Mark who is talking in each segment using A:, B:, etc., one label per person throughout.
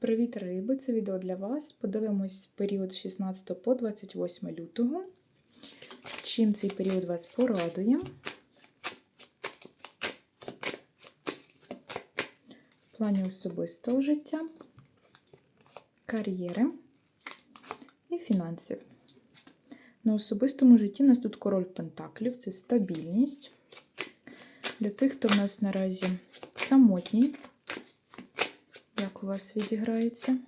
A: Привіт, риби! Це відео для вас. Подивимось період з 16 по 28 лютого. Чим цей період вас порадує? В плані особистого життя, кар'єри і фінансів. На особистому житті у нас тут король Пентаклів це стабільність. Для тих, хто в нас наразі самотній, у вас відіграється.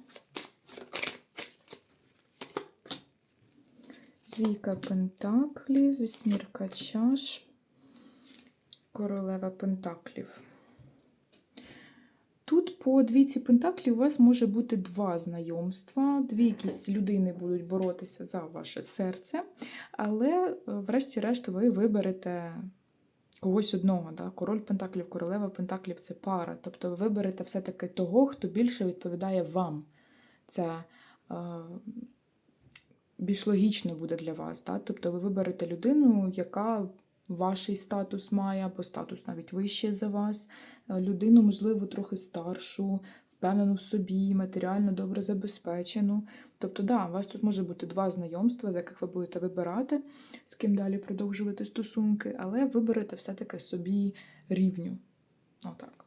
A: Двійка пентаклів, вісьмірка чаш, королева пентаклів. Тут по двійці пентаклів у вас може бути два знайомства, дві якісь людини будуть боротися за ваше серце, але, врешті-решт, ви виберете когось одного. Да? Король Пентаклів, королева Пентаклів це пара. Тобто ви виберете все-таки того, хто більше відповідає вам. Це е, більш логічно буде для вас. Да? Тобто ви виберете людину, яка ваший статус має, або статус навіть вище за вас. Людину, можливо, трохи старшу, впевнену в собі, матеріально добре забезпечену. Тобто, да, у вас тут може бути два знайомства, з яких ви будете вибирати, з ким далі продовжувати стосунки, але виберете все-таки собі рівню. Отак.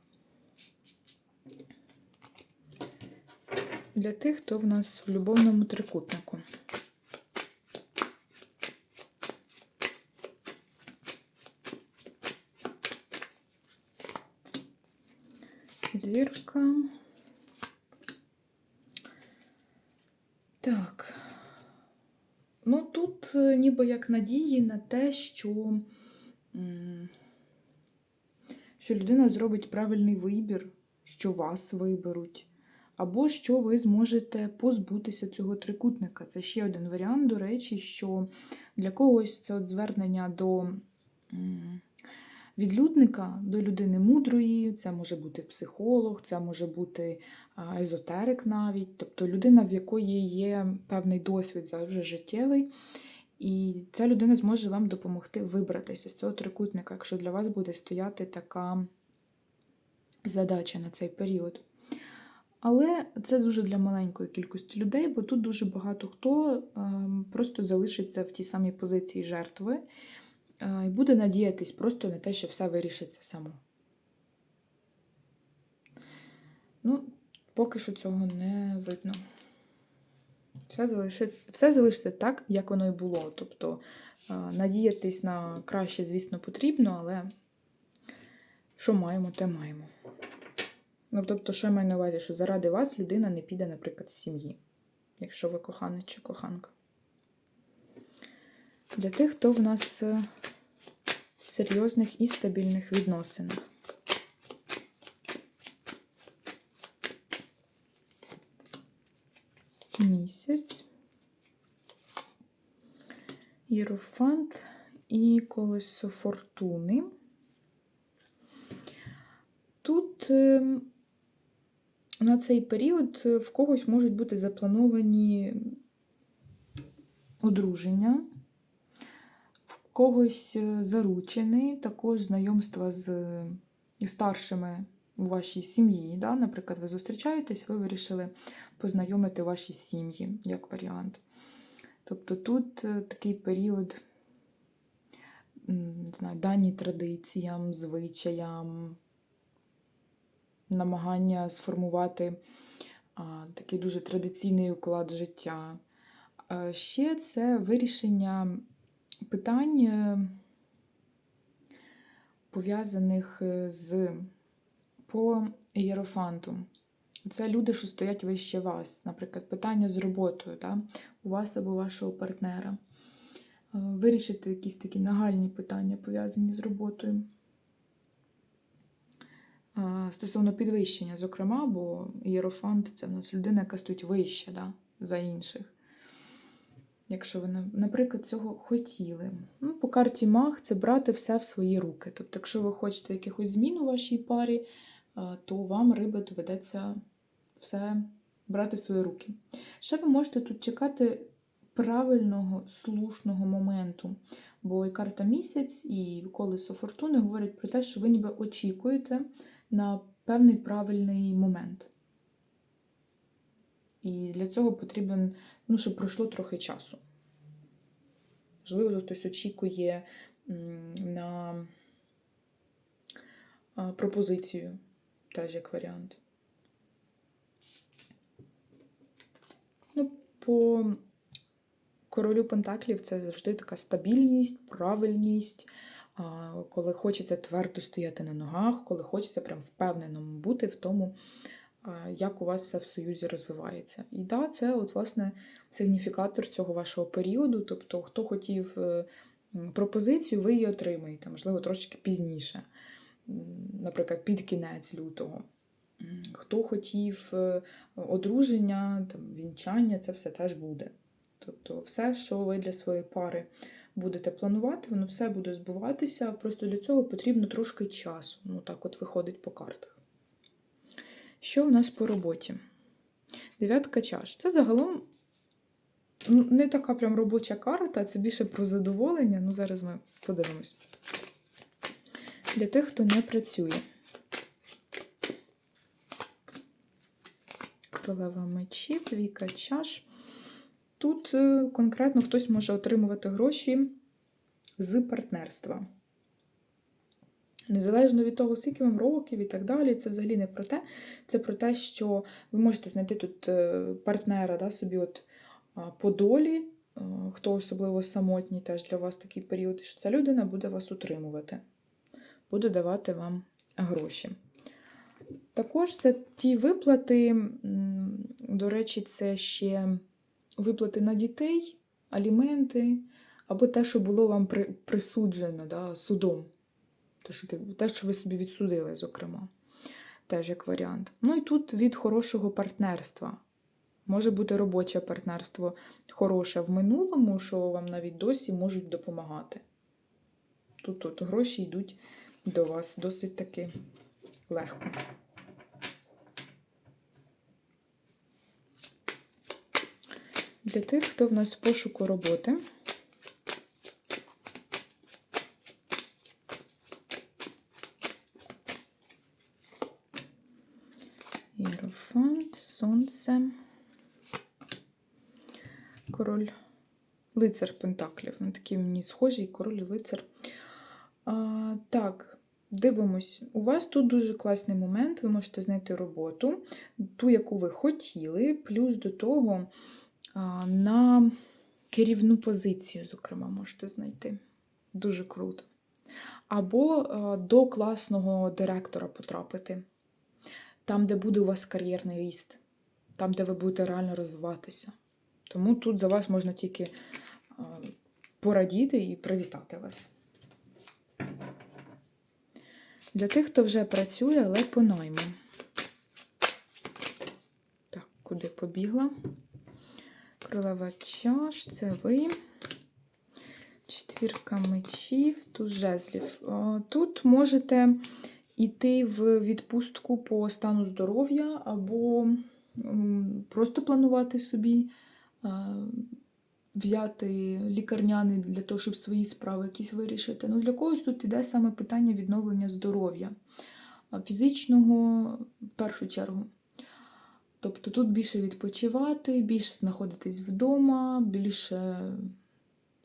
A: Для тих, хто в нас в любовному трикутнику. Зірка. Так. Ну, тут е, ніби як надії на те, що, що людина зробить правильний вибір, що вас виберуть, або що ви зможете позбутися цього трикутника. Це ще один варіант, до речі, що для когось це от звернення до відлюдника до людини мудрої, це може бути психолог, це може бути езотерик навіть, тобто людина, в якої є певний досвід вже життєвий. І ця людина зможе вам допомогти вибратися з цього трикутника, якщо для вас буде стояти така задача на цей період. Але це дуже для маленької кількості людей, бо тут дуже багато хто ем, просто залишиться в тій самій позиції жертви і буде надіятись просто на те, що все вирішиться само. Ну, поки що цього не видно. Все залишиться, все залишиться так, як воно і було. Тобто надіятись на краще, звісно, потрібно, але що маємо, те маємо. Ну, тобто, що я маю на увазі, що заради вас людина не піде, наприклад, з сім'ї, якщо ви коханець чи коханка. Для тих, хто в нас е, в серйозних і стабільних відносинах. Місяць, Єрофант і колесо фортуни. Тут ем, на цей період в когось можуть бути заплановані одруження, когось е, заручений, також знайомства з старшими у вашій сім'ї. Да? Наприклад, ви зустрічаєтесь, ви вирішили познайомити ваші сім'ї як варіант. Тобто тут е, такий період, не знаю, дані традиціям, звичаям, намагання сформувати а, такий дуже традиційний уклад життя. Ще це вирішення питань, пов'язаних е, з по ієрофанту. Це люди, що стоять вище вас. Наприклад, питання з роботою да? у вас або вашого партнера. Е, вирішити якісь такі нагальні питання, пов'язані з роботою. Стосовно підвищення, зокрема, бо єрофант це в нас людина, яка стоїть вище да, за інших. Якщо ви, наприклад, цього хотіли. Ну, По карті Маг це брати все в свої руки. Тобто, якщо ви хочете якихось змін у вашій парі, то вам риби доведеться все брати в свої руки. Ще ви можете тут чекати правильного, слушного моменту. Бо і карта місяць, і колесо фортуни говорять про те, що ви ніби очікуєте на певний правильний момент. І для цього потрібен, ну, щоб пройшло трохи часу. Можливо, хтось очікує на пропозицію, теж як варіант. Ну, по королю Пентаклів це завжди така стабільність, правильність, коли хочеться твердо стояти на ногах, коли хочеться прям впевненому бути в тому, як у вас все в союзі розвивається. І да, це от, власне, сигніфікатор цього вашого періоду. Тобто, хто хотів е, пропозицію, ви її отримаєте, можливо, трошки пізніше, наприклад, під кінець лютого. Хто хотів е, одруження, там, вінчання, це все теж буде. Тобто, все, що ви для своєї пари будете планувати, воно все буде збуватися. Просто для цього потрібно трошки часу. Ну, так от виходить по картах. Що в нас по роботі? Дев'ятка чаш. Це загалом ну, не така прям робоча карта, це більше про задоволення. Ну, зараз ми подивимось. Для тих, хто не працює. Королева мечів, двійка чаш. Тут е, конкретно хтось може отримувати гроші з партнерства. Незалежно від того, скільки вам років і так далі, це взагалі не про те. Це про те, що ви можете знайти тут е, партнера да, собі от по долі, е, хто особливо самотній, теж для вас такий період, що ця людина буде вас утримувати, буде давати вам гроші. Також це ті виплати, до речі, це ще виплати на дітей, аліменти, або те, що було вам присуджено да, судом. Те що, те, що ви собі відсудили, зокрема, теж як варіант. Ну і тут від хорошого партнерства. Може бути робоче партнерство хороше в минулому, що вам навіть досі можуть допомагати. Тут, тут гроші йдуть до вас досить таки легко. Для тих, хто в нас в пошуку роботи. Єрофант, сонце. Король лицар Пентаклів. Ну, такий мені король і лицар. А, так, дивимось. У вас тут дуже класний момент. Ви можете знайти роботу, ту, яку ви хотіли, плюс до того а, на керівну позицію, зокрема, можете знайти. Дуже круто. Або а, до класного директора потрапити там, де буде у вас кар'єрний ріст, там, де ви будете реально розвиватися. Тому тут за вас можна тільки порадіти і привітати вас. Для тих, хто вже працює, але по найму. Так, куди побігла? Королева чаш, це ви. Четвірка мечів, тут жезлів. Тут можете йти в відпустку по стану здоров'я, або просто планувати собі, взяти лікарняний для того, щоб свої справи якісь вирішити. Ну, для когось тут іде саме питання відновлення здоров'я, фізичного в першу чергу. Тобто тут більше відпочивати, більше знаходитись вдома, більше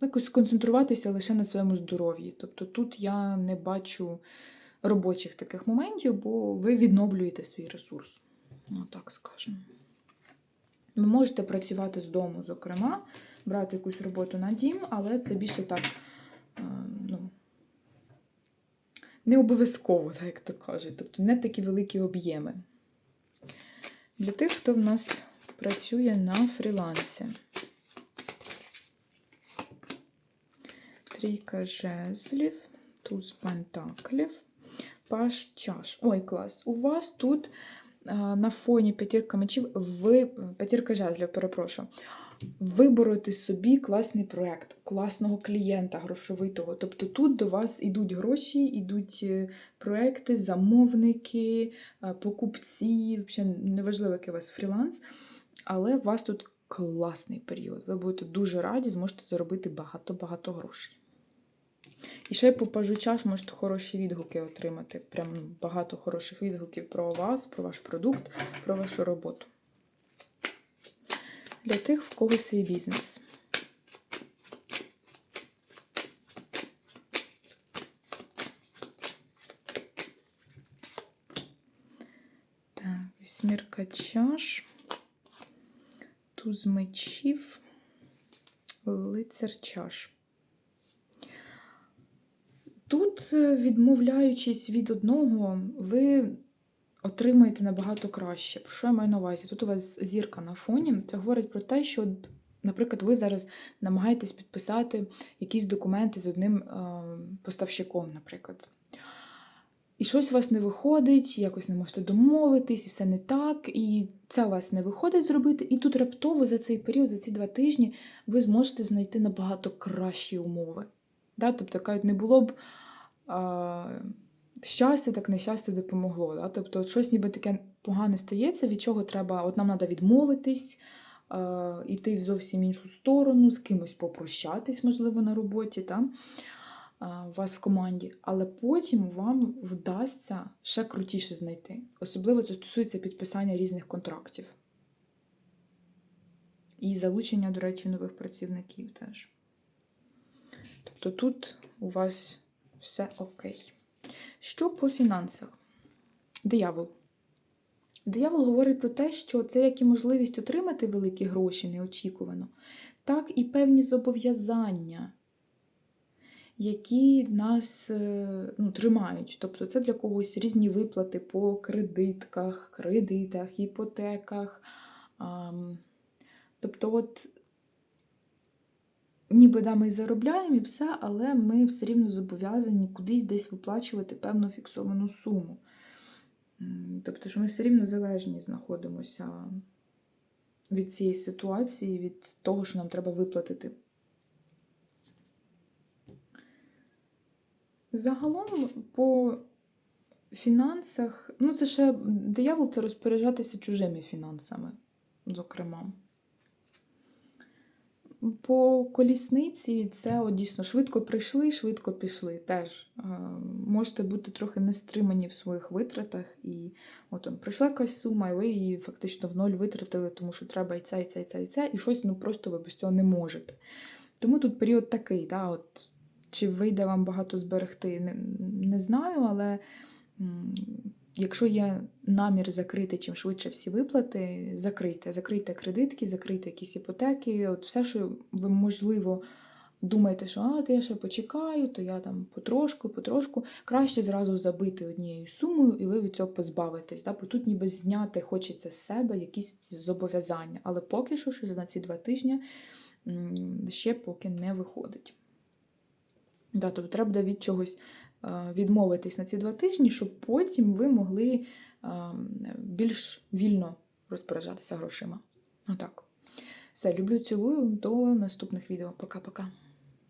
A: якось концентруватися лише на своєму здоров'ї. Тобто тут я не бачу робочих таких моментів, бо ви відновлюєте свій ресурс. Ну, так скажемо. Ви можете працювати з дому, зокрема, брати якусь роботу на дім, але це більше так, е, ну, не обов'язково, так як то кажуть. Тобто не такі великі об'єми. Для тих, хто в нас працює на фрілансі. Трійка жезлів, туз пентаклів, паш чаш. Ой, клас. У вас тут на фоні п'ятірка мечів, ви, п'ятірка жезлів, перепрошую, вибороти собі класний проєкт, класного клієнта грошовитого. Тобто тут до вас йдуть гроші, йдуть е, проекти, замовники, е, покупці, взагалі неважливо, який у вас фріланс, але у вас тут класний період. Ви будете дуже раді, зможете заробити багато-багато грошей. І ще по пажу чаш можете хороші відгуки отримати. Прям багато хороших відгуків про вас, про ваш продукт, про вашу роботу. для тих, в кого свій бізнес. Так, вісьмірка чаш, туз мечів, лицар чаш. Відмовляючись від одного, ви отримаєте набагато краще. Про що я маю на увазі? Тут у вас зірка на фоні. Це говорить про те, що, наприклад, ви зараз намагаєтесь підписати якісь документи з одним е, поставщиком, наприклад. І щось у вас не виходить, якось не можете домовитись, і все не так, і це у вас не виходить зробити. І тут раптово за цей період, за ці два тижні, ви зможете знайти набагато кращі умови. Да? Тобто, кажуть, не було б щастя, так нещастя допомогло. Да? Тобто, щось ніби таке погане стається, від чого треба, от нам треба відмовитись, йти в зовсім іншу сторону, з кимось попрощатись, можливо, на роботі. Да? у вас в команді, але потім вам вдасться ще крутіше знайти. Особливо це стосується підписання різних контрактів. І залучення, до речі, нових працівників теж. Тобто тут у вас все окей. Що по фінансах? Диявол. Диявол говорить про те, що це як і можливість отримати великі гроші неочікувано, так і певні зобов'язання які нас е, ну, тримають. Тобто це для когось різні виплати по кредитках, кредитах, іпотеках. Тобто, от, ніби да, ми заробляємо і все, але ми все рівно зобов'язані кудись десь виплачувати певну фіксовану суму. Тобто, що ми все рівно залежні знаходимося від цієї ситуації, від того, що нам треба виплатити. Загалом по фінансах, ну це ще диявол це розпоряджатися чужими фінансами, зокрема. По колісниці це от, дійсно швидко прийшли, швидко пішли. Теж е, можете бути трохи нестримані в своїх витратах. І от там прийшла якась сума, і ви її фактично в ноль витратили, тому що треба і це, і це, і це, і це, і щось ну, просто ви без цього не можете. Тому тут період такий, да, от чи вийде вам багато зберегти, не, не знаю, але якщо є намір закрити чим швидше всі виплати, закрийте. Закрийте кредитки, закрийте якісь іпотеки. От все, що ви, можливо, думаєте, що а, то я ще почекаю, то я там потрошку, потрошку. Краще зразу забити однією сумою, і ви від цього позбавитесь. Да? Бо тут ніби зняти хочеться з себе якісь зобов'язання. Але поки що, що на ці два тижні ще поки не виходить. Да, Тобто треба від чогось відмовитись на ці два тижні, щоб потім ви могли більш вільно розпоряджатися грошима. Отак. Все, люблю, цілую, до наступних відео. Пока-пока.